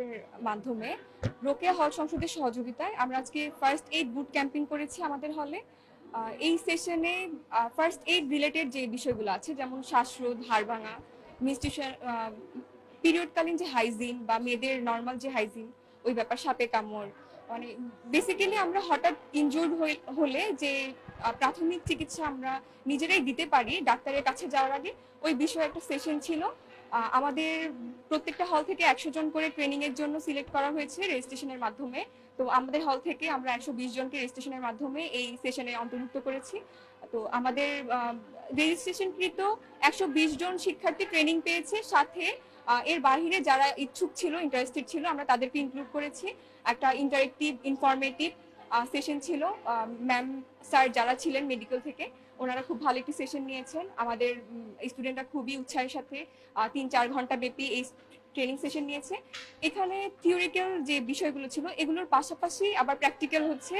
ওয়ার্কশপের মাধ্যমে রোকেয়া হল সংসদের সহযোগিতায় আমরা আজকে ফার্স্ট এইড বুট ক্যাম্পিং করেছি আমাদের হলে। এই সেশনে ফার্স্ট এইড রিলেটেড যে বিষয়গুলো আছে, যেমন শ্বাসরোধ, হাড় ভাঙা মিস্টিশন পিরিয়ডকালীন যে হাইজিন বা মেয়েদের নর্মাল যে হাইজিন ওই ব্যাপার সাপে কামড় মানে বেসিক্যালি আমরা হঠাৎ ইনজুর্ড হলে যে প্রাথমিক চিকিৎসা আমরা নিজেরাই দিতে পারি ডাক্তারের কাছে যাওয়ার আগে। ওই বিষয়ে একটা সেশন ছিল। আমাদের প্রত্যেকটা হল থেকে একশো জন করে ট্রেনিং এর জন্য সিলেক্ট করা হয়েছে রেজিস্ট্রেশনের মাধ্যমে। তো আমাদের হল থেকে আমরা একশো বিশ জনকে রেজিস্ট্রেশনের মাধ্যমে এই সেশনে অন্তর্ভুক্ত করেছি। তো আমাদের রেজিস্ট্রেশনকৃত একশো বিশ জন শিক্ষার্থী ট্রেনিং পেয়েছে। সাথে এর বাহিরে যারা ইচ্ছুক ছিল ইন্টারেস্টেড ছিল, আমরা তাদেরকে ইনক্লুড করেছি। একটা ইন্টারেক্টিভ ইনফরমেটিভ সেশন ছিল। ম্যাম স্যার যারা ছিলেন মেডিকেল থেকে, ওনারা খুব ভালো একটি সেশন নিয়েছেন। আমাদের স্টুডেন্টরা খুবই উৎসাহের সাথে তিন চার ঘণ্টা ব্যাপী এই ট্রেনিং সেশন নিয়েছে। এখানে থিওরিক্যাল যে বিষয়গুলো ছিল, এগুলোর পাশাপাশি আবার প্র্যাকটিক্যাল হচ্ছে